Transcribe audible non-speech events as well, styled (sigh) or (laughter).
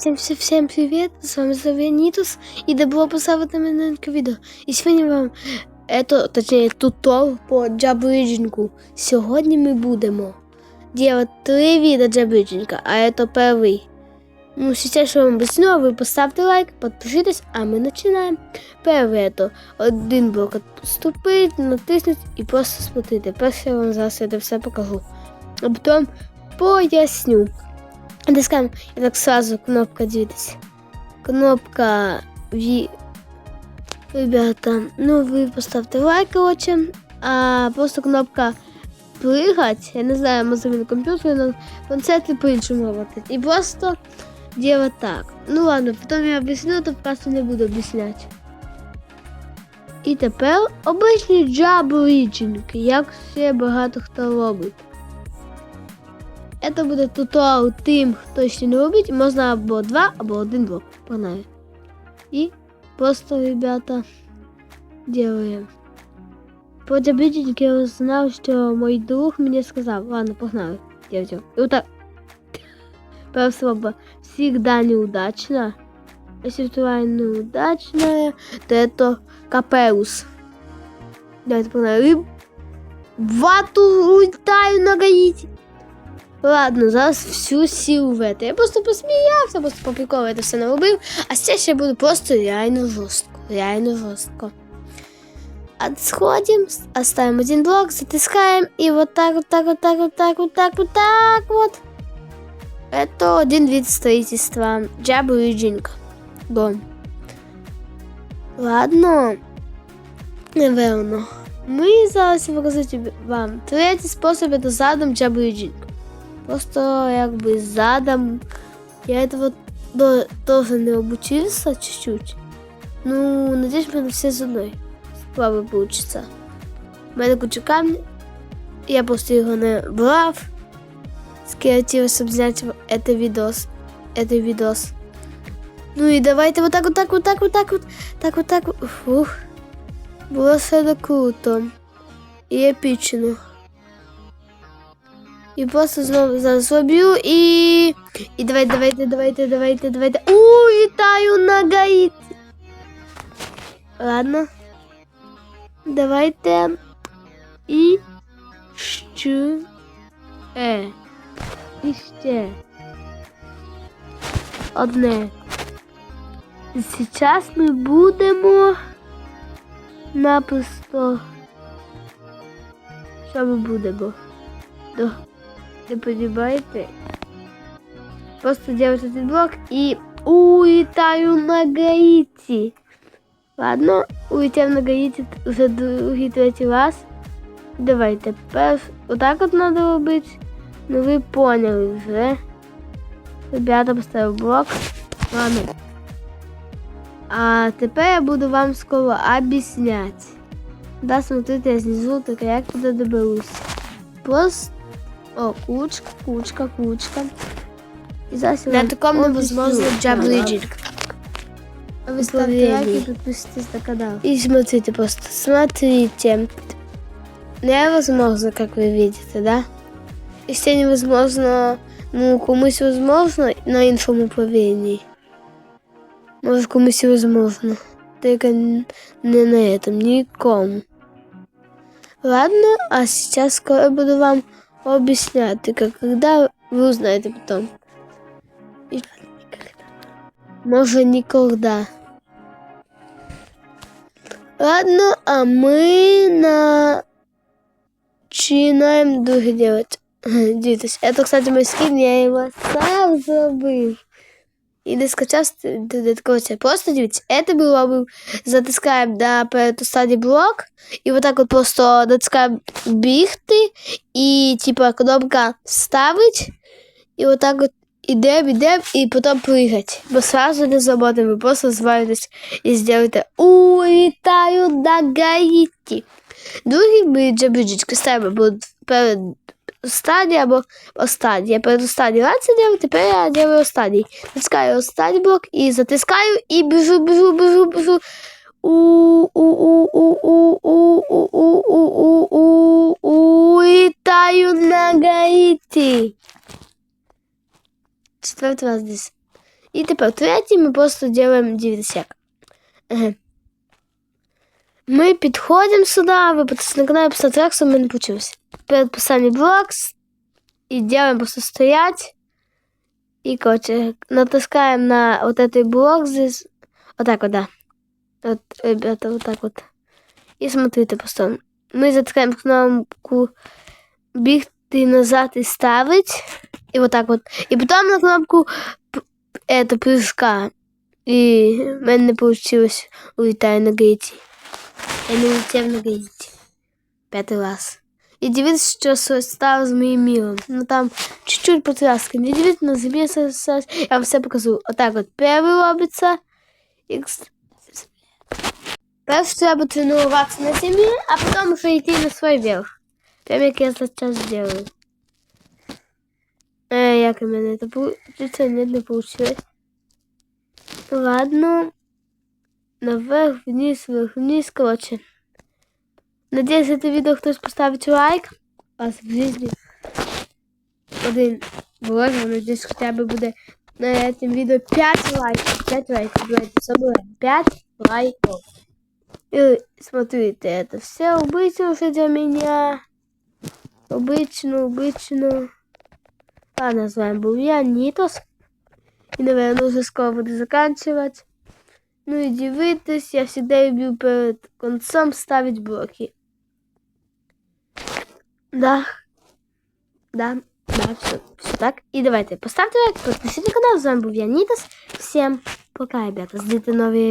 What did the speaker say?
Всем, всем, всем привет, с вами Завенитус, и добро пожаловать на мое новенькое видео. І сьогодні вам, это, точнее, тутор по джабриджингу. Сьогодні ми будемо делать три вида джабриджинга, а это первый. Ну, сейчас, что вам объясню, вы поставьте лайк, подпишитесь, а мы начинаем. Первый это один блок отступить, натиснуть и просто смотрите. Перше я вам зараз это все покажу. А потом поясню. Натискаємо, і так сразу кнопка дивитесь. Кнопка Ви... Ребята, ну ви поставте лайк, короче. А просто кнопка прыгать, я не знаю, може на комп'ютері, на планшеті по-іншому работать. І просто делать так. Ну ладно, потім я об'ясню, то просто не буду об'ясняти. І тепер обичні джабліджинки, як ще багато хто робить. Это буде туторіал тим, хто ще не робить. Можна або два, або один блок. Погнали. І просто, ребята, делаем. По дебютинке я узнал, что мой друг мне сказал. Ладно, погнали. Делайте. И вот так. (laughs) Первое слово всегда неудачно. Если вторая неудачная, то это капеус. Давайте погнали. Вату улетаю на гаити. Ладно, зараз всю силу в это. Я просто посміявся, просто по приколу це все наробив. А ще ще буду просто реально жорстко. Реально жорстко. Отсходим, оставим один блок, затискаем и вот так, вот так, вот так, вот. Это один вид строительства. Джабриджинг. Дом. Ладно. Наверно. Ми зараз покажу вам третій спосіб це задом джабриджинг. Просто якби задом. Я этого до, тоже не обучился чуть-чуть. Ну, надеюсь, у меня все с одной справи получится. У мене куча камня. Я просто його не брав з креатива, щоб зняти это відос. Это відос. Ну і давайте вот так, вот так, вот так, вот так, вот так, вот так. Фух. Було все круто. І епічно. І просто знову зараз зроблю і. І давайте, давайте, давайте, давайте, давайте. У, вітаю на Гаїті. Ладно. Давайте. І що? Е. І ще. Одне. Зараз ми будемо напросто. Що ми будемо? До... не понимаете? Просто делать этот блок и улетаю на Гаити. Ладно, улетаем на Гаити уже другий, третій раз. Давайте перш. Отак от надо робити. Ну ви поняли вже. Ребята, поставив блок. Ладно. А тепер я буду вам скоро объяснять. Да, смотрите, я снизу, так як туди доберусь. Просто о, кучка, кучка, кучка. Зараз На таком невозможно джаблиджинг. Вы ставьте лайк и подписывайтесь на канал. И смотрите просто, смотрите. Невозможно, как вы видите, да? Если невозможно, ну, комусь возможно на іншому управлении. Може, комусь возможно. Только не на этом, никому. Ладно, а сейчас скоро буду вам объяснять, как когда вы узнаете потом. Может, никогда. Ладно, а мы начинаем друг делать. (laughs) Дивитесь. Это, кстати, мой скин, я его сам забыл. І не скачав короче, просто дивіться, это было бы затискаємо на перед стадії блок, і вот так вот просто натискаємо бігти, і типа кнопка ставить, і вот так вот ідем, ідем, і потім пригать. Бо сразу не заботимо, ви просто звалитесь і зробите улітаю на Гаїті. Другий ми джабриджички ставимо будуть перед стадії або останній. Я перед останній раз це делаю, тепер я делаю останній. Натискаю останній блок і затискаю, і біжу, біжу, біжу, біжу. Улітаю на Гаїті. Четвертий раз десь. І тепер третій ми просто делаем дивізяк. Ага. Ми підходимо сюди, ви на каналі поставте лайк, щоб ми не получилось. Перед писанням блокс і делаем просто стоять. И, короче, натискаем на вот этот блок здесь. Вот так вот, да. Вот, ребята, вот так вот. И смотрите просто. Мы затыкаем кнопку бігти назад и ставить. И вот так вот. И потом на кнопку п- это прыжка. И в мене не получилось. Улетаю на гейті. Я не улетів на гейті. П'ятий раз. І дивіться, що с- стало з моїм мілом. Ну там чуть-чуть потряски. Не дивіться на землі зараз. Я вам все покажу. Отак от перший робиться. Ікс. Перше треба тренуватися на землі, а потім вже йти на свій верх. Прям як я зараз зроблю. Е, як у мене це получиться? Ні, не получилось. Ладно. Наверх, вниз, вверх, вниз, короче. Надеюсь, это видео хтось поставить лайк. Вас в жизни один блогер, надеюсь, хотя бы буде на этом видео 5 лайков. 5 лайков. Давайте собираем 5 лайков. И смотрите, это все обычно уже для меня. Обычно, обычно. Ладно, с вами был я, Нитос. И, наверное, уже скоро буду заканчивать. Ну и дивитесь, я всегда люблю перед концом ставить блоки. Да. Да, да, все, все так. И давайте поставьте лайк, подпишитесь на канал. С вами был я, Нитос. Всем пока, ребята. Ждите новые